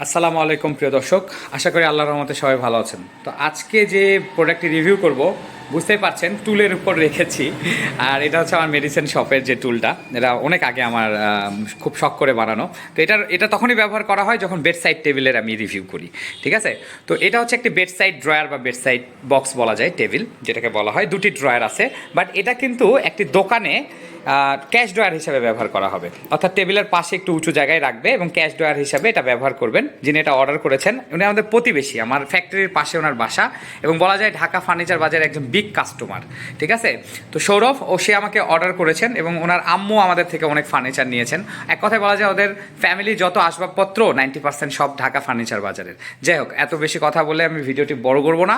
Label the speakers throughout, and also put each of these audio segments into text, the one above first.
Speaker 1: আসসালামু আলাইকুম প্রিয় দর্শক, আশা করি আল্লাহর রহমতে সবাই ভালো আছেন। তো আজকে যে প্রোডাক্টটি রিভিউ করব বুঝতেই পারছেন, টুলের উপর রেখেছি। আর এটা হচ্ছে আমার মেডিসিন শপের যে টুলটা, এটা অনেক আগে আমার খুব শখ করে বানানো। তো এটার, এটা তখনই ব্যবহার করা হয় যখন বেড সাইড টেবিলের আমি রিভিউ করি, ঠিক আছে? তো এটা হচ্ছে একটি বেডসাইড ড্রয়ার বা বেডসাইড বক্স বলা যায় টেবিল যেটাকে বলা হয়। দুটি ড্রয়ার আছে বাট এটা কিন্তু একটি দোকানে ক্যাশ ড্রয়ার হিসাবে ব্যবহার করা হবে। অর্থাৎ টেবিলের পাশে একটু উঁচু জায়গায় রাখবে এবং ক্যাশ ড্রয়ার হিসাবে এটা ব্যবহার করবেন, যিনি এটা অর্ডার করেছেন। উনি আমাদের প্রতিবেশী, আমার ফ্যাক্টরির পাশে ওনার বাসা এবং বলা যায় ঢাকা ফার্নিচার বাজারের একজন বিগ কাস্টমার ঠিক আছে? তো সৌরভ, ও সে আমাকে অর্ডার করেছেন এবং ওনার আম্মু আমাদের থেকে অনেক ফার্নিচার নিয়েছেন। এক কথায় বলা যায়, ওদের ফ্যামিলি যত আসবাবপত্র নাইনটি পার্সেন্ট সব ঢাকা ফার্নিচার বাজারের। যাই হোক, এত বেশি কথা বলে আমি ভিডিওটি বড় করব না।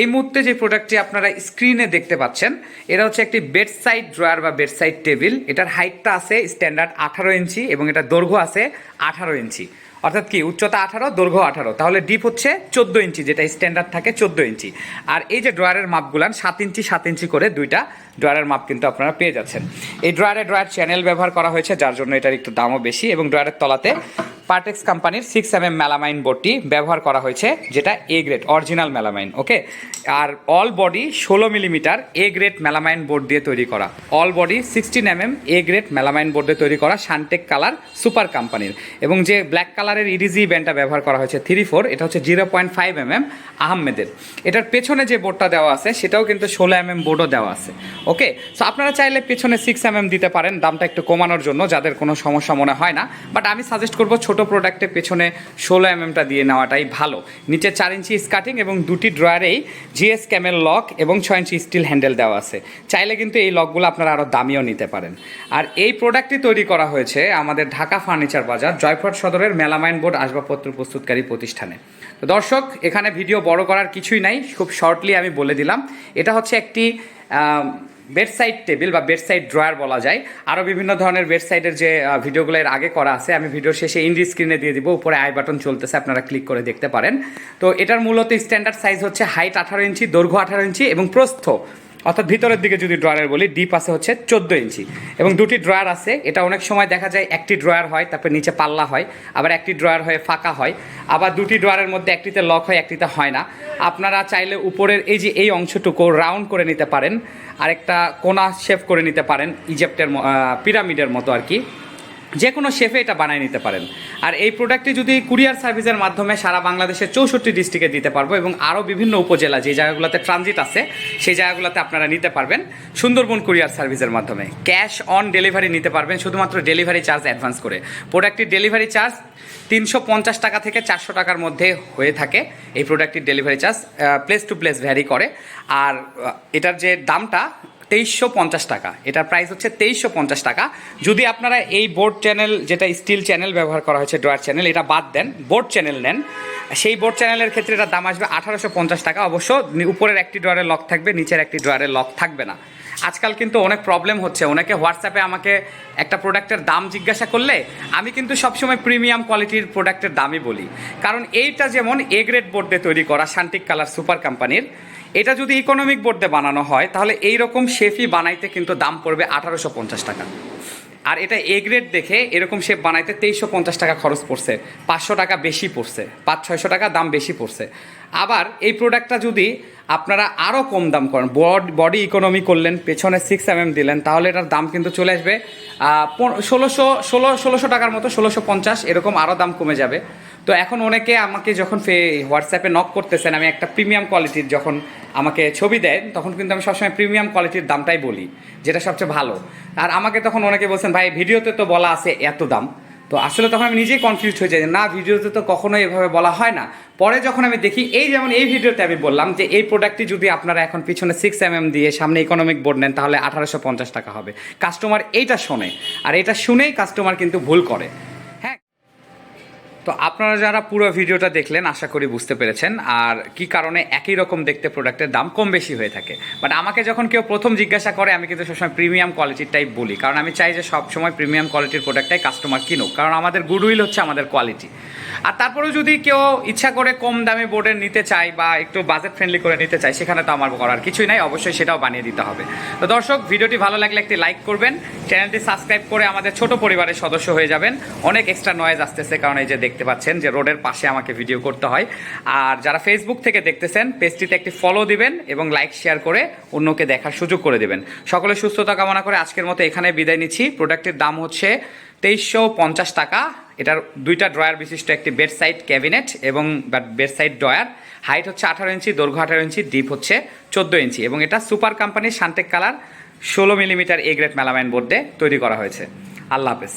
Speaker 1: এই মুহূর্তে যে প্রোডাক্টটি আপনারা স্ক্রিনে দেখতে পাচ্ছেন, এটা হচ্ছে একটি বেড সাইড ড্রয়ার বা বেড সাইড টেবিল এটার হাইটটা আছে স্ট্যান্ডার্ড আঠারো ইঞ্চি এবং এটা দৈর্ঘ্য আছে আঠারো ইঞ্চি। অর্থাৎ কি, উচ্চতা আঠারো, দৈর্ঘ্য আঠারো। তাহলে ডিপ হচ্ছে চোদ্দ ইঞ্চি, যেটা স্ট্যান্ডার্ড থাকে চোদ্দ ইঞ্চি। আর এই যে ড্রয়ারের মাপগুলান, সাত ইঞ্চি সাত ইঞ্চি করে দুইটা ড্রয়ারের মাপ কিন্তু আপনারা পেয়ে যাচ্ছেন। এই ড্রয়ারে ড্রয়ার চ্যানেল ব্যবহার করা হয়েছে, যার জন্য এটার একটু দামও বেশি এবং ড্রয়ারের তলাতে পার্টেক্স কোম্পানির সিক্স এম এম মেলামাইন বোর্ডটি ব্যবহার করা হয়েছে, যেটা A grade original melamine okay R all body ষোলো millimetre A grade melamine board দিয়ে তৈরি করা। All body sixteen M M A grade melamine board দিয়ে তৈরি করা শানটেক কালার সুপার কোম্পানির এবং যে ব্ল্যাক কালারের ইডিজি ব্যান্ডটা ব্যবহার করা হয়েছে থ্রি ফোর এটা হচ্ছে zero point five M M আহমেদের এটার পেছনে যে বোর্ডটা দেওয়া আছে, সেটাও কিন্তু ষোলো এম এম বোর্ডও দেওয়া আছে। ওকে সো আপনারা চাইলে পেছনে সিক্স এম এম দিতে পারেন, দামটা একটু কমানোর জন্য, যাদের কোনো সমস্যা মনে হয় না। বাট আমি সাজেস্ট করব ছোট প্রোডাক্টের পেছনে ষোলো এম এমটা দিয়ে নেওয়াটাই ভালো। নিচে চার ইঞ্চি স্কার্টিং এবং দুটি ড্রয়ারেই জিএস ক্যামেল লক এবং ছয় ইঞ্চি স্টিল হ্যান্ডেল দেওয়া আছে। চাইলে কিন্তু এই লকগুলো আপনারা আরও দামিও নিতে পারেন। আর এই প্রোডাক্টটি তৈরি করা হয়েছে আমাদের ঢাকা ফার্নিচার বাজার, জয়পুরহাট সদরের মেলামাইন বোর্ড আসবাবপত্র প্রস্তুতকারী প্রতিষ্ঠানে। দর্শক, এখানে ভিডিও বড় করার কিছুই নাই, খুব শর্টলি আমি বলে দিলাম। এটা হচ্ছে একটি বেডসাইড টেবিল বা বেডসাইড ড্রয়ার বলা যায়। আরও বিভিন্ন ধরনের বেডসাইডের যে ভিডিওগুলো এর আগে করা আছে, আমি ভিডিও শেষে ইন্ডি স্ক্রিনে দিয়ে দিব, উপরে আই বাটন চলতেছে, আপনারা ক্লিক করে দেখতে পারেন। তো এটার মূলত স্ট্যান্ডার্ড সাইজ হচ্ছে হাইট আঠারো ইঞ্চি, দৈর্ঘ্য আঠারো ইঞ্চি এবং প্রস্থ অর্থাৎ ভিতরের দিকে যদি ড্রয়ারের বলি ডিপ আছে হচ্ছে চোদ্দ ইঞ্চি। এবং দুটি ড্রয়ার আছে, এটা অনেক সময় দেখা যায় একটি ড্রয়ার হয়, তারপর নিচে পাল্লা হয়, আবার একটি ড্রয়ার হয়ে ফাঁকা হয়, আবার দুটি ড্রয়ারের মধ্যে একটিতে লক হয়, একটিতে হয় না। আপনারা চাইলে উপরের এই যে এই অংশটুকু রাউন্ড করে নিতে পারেন, আরেকটা কোনা শেপ করে নিতে পারেন ইজিপ্টের পিরামিডের মতো আর কি। যে কোনো শেফে এটা বানিয়ে নিতে পারেন। আর এই প্রোডাক্টটি যদি কুরিয়ার সার্ভিসের মাধ্যমে সারা বাংলাদেশের চৌষট্টি ডিস্ট্রিক্টে দিতে পারব এবং আরও বিভিন্ন উপজেলা যে জায়গাগুলোতে ট্রানজিট আছে, সেই জায়গাগুলোতে আপনারা নিতে পারবেন সুন্দরবন কুরিয়ার সার্ভিসের মাধ্যমে। ক্যাশ অন ডেলিভারি নিতে পারবেন, শুধুমাত্র ডেলিভারি চার্জ অ্যাডভান্স করে। প্রোডাক্টটির ডেলিভারি চার্জ তিনশো পঞ্চাশ টাকা থেকে চারশো টাকার মধ্যে হয়ে থাকে। এই প্রোডাক্টটির delivery charge place to place vary করে। আর এটার যে দামটা তেইশশো পঞ্চাশ টাকা। এটার প্রাইস হচ্ছে তেইশশো পঞ্চাশ টাকা। যদি আপনারা এই বোর্ড চ্যানেল যেটা স্টিল চ্যানেল ব্যবহার করা হয়েছে ড্রয়ার চ্যানেল এটা বাদ দেন বোর্ড চ্যানেল নেন। সেই বোর্ড চ্যানেলের ক্ষেত্রে এটার দাম আসবে আঠারোশো পঞ্চাশ টাকা। অবশ্য উপরের একটি ড্রয়ারের লক থাকবে, নিচের একটি ড্রয়ারের লক থাকবে না। আজকাল কিন্তু অনেক প্রবলেম হচ্ছে। অনেকে হোয়াটসঅ্যাপে আমাকে একটা প্রোডাক্টের দাম জিজ্ঞাসা করলে, আমি কিন্তু সবসময় প্রিমিয়াম কোয়ালিটির প্রোডাক্টের দামই বলি। কারণ এইটা যেমন এ গ্রেড বোর্ড দিয়ে তৈরি করা শান্তিক কালার সুপার কোম্পানির এটা যদি ইকোনমিক বোর্ডে বানানো হয়, তাহলে এই রকম শেফি বানাইতে কিন্তু দাম পড়বে আঠারোশো পঞ্চাশ টাকা। আর এটা এ গ্রেড দেখে এরকম শেপ বানাইতে তেইশশো পঞ্চাশ টাকা খরচ পড়ছে, পাঁচশো টাকা বেশি পড়ছে, পাঁচ, ছয়শো টাকা দাম বেশি পড়ছে। আবার এই প্রোডাক্টটা যদি আপনারা আরও কম দাম করেন বড বডি ইকোনমি করলেন, পেছনে সিক্স এম এম দিলেন, তাহলে এটার দাম কিন্তু চলে আসবে ষোলোশো, ষোলো, ষোলোশো টাকার মতো, ষোলোশো পঞ্চাশ, এরকম আরও দাম কমে যাবে। তো এখন অনেকে আমাকে যখন হোয়াটসঅ্যাপে নক করতেছেন, আমি একটা প্রিমিয়াম কোয়ালিটির যখন আমাকে ছবি দেন, তখন কিন্তু আমি সবসময় প্রিমিয়াম কোয়ালিটির দামটাই বলি, যেটা সবচেয়ে ভালো। আর আমাকে তখন অনেকে বলছেন, ভাই, ভিডিওতে তো বলা আছে এত দাম। তো আসলে তখন আমি নিজেই কনফিউজ হয়ে যাই না, ভিডিওতে তো কখনোই এভাবে বলা হয় না। পরে যখন আমি দেখি, এই যেমন এই ভিডিওতে আমি বললাম যে, এই প্রোডাক্টটি যদি আপনারা এখন পিছনে সিক্স এম এম দিয়ে সামনে ইকোনমিক বোর্ড নেন, তাহলে আঠারোশো পঞ্চাশ টাকা হবে। কাস্টমার এইটা শোনে, আর এটা শুনেই কাস্টমার কিন্তু ভুল করে। তো আপনারা যারা পুরো ভিডিওটা দেখলেন, আশা করি বুঝতে পেরেছেন। আর কি কারণে একই রকম দেখতে প্রোডাক্টের দাম কম বেশি হয়ে থাকে? বাট আমাকে যখন কেউ প্রথম জিজ্ঞাসা করে, আমি কিন্তু সবসময় প্রিমিয়াম কোয়ালিটির টাইপ বলি। কারণ আমি চাই যে সবসময় প্রিমিয়াম কোয়ালিটির প্রোডাক্টটাই কাস্টমার কিনুক। কারণ আমাদের গুডউইল হচ্ছে আমাদের কোয়ালিটি আর তারপরেও যদি কেউ ইচ্ছা করে কম দামে বোর্ডের নিতে চায় বা একটু বাজেট ফ্রেন্ডলি করে নিতে চায়, সেখানে তো আমার করার কিছুই নাই। অবশ্যই সেটাও বানিয়ে দিতে হবে। তো দর্শক, ভিডিওটি ভালো লাগলে একটি লাইক করবেন। চ্যানেলটি সাবস্ক্রাইব করে আমাদের ছোট পরিবারের সদস্য হয়ে যাবেন। অনেক এক্সট্রা নয়েজ আসতেছে কারণ এই যে দেখতে দেখতে পাচ্ছেন যে রোডের পাশে আমাকে ভিডিও করতে হয়। আর যারা ফেসবুক থেকে দেখতেছেন, পেজটিতে একটি ফলো দিবেন এবং লাইক শেয়ার করে অন্যকে দেখার সুযোগ করে দেবেন। সকলে সুস্থতা কামনা করে আজকের মতো এখানে বিদায় নিচ্ছি। প্রোডাক্টের দাম হচ্ছে তেইশশো পঞ্চাশ টাকা। এটার দুইটা ড্রয়ার বিশিষ্ট একটি বেড সাইড ক্যাবিনেট এবং বেড সাইড ড্রয়ার হাইট হচ্ছে আঠারো ইঞ্চি, দৈর্ঘ্য আঠারো ইঞ্চি ডিপ হচ্ছে চোদ্দ ইঞ্চি এবং এটা সুপার কোম্পানির শান্টেক কালার ষোলো মিলিমিটার এ গ্রেড মেলামাইন বোর্ডে তৈরি করা হয়েছে। আল্লাহ হাফেজ।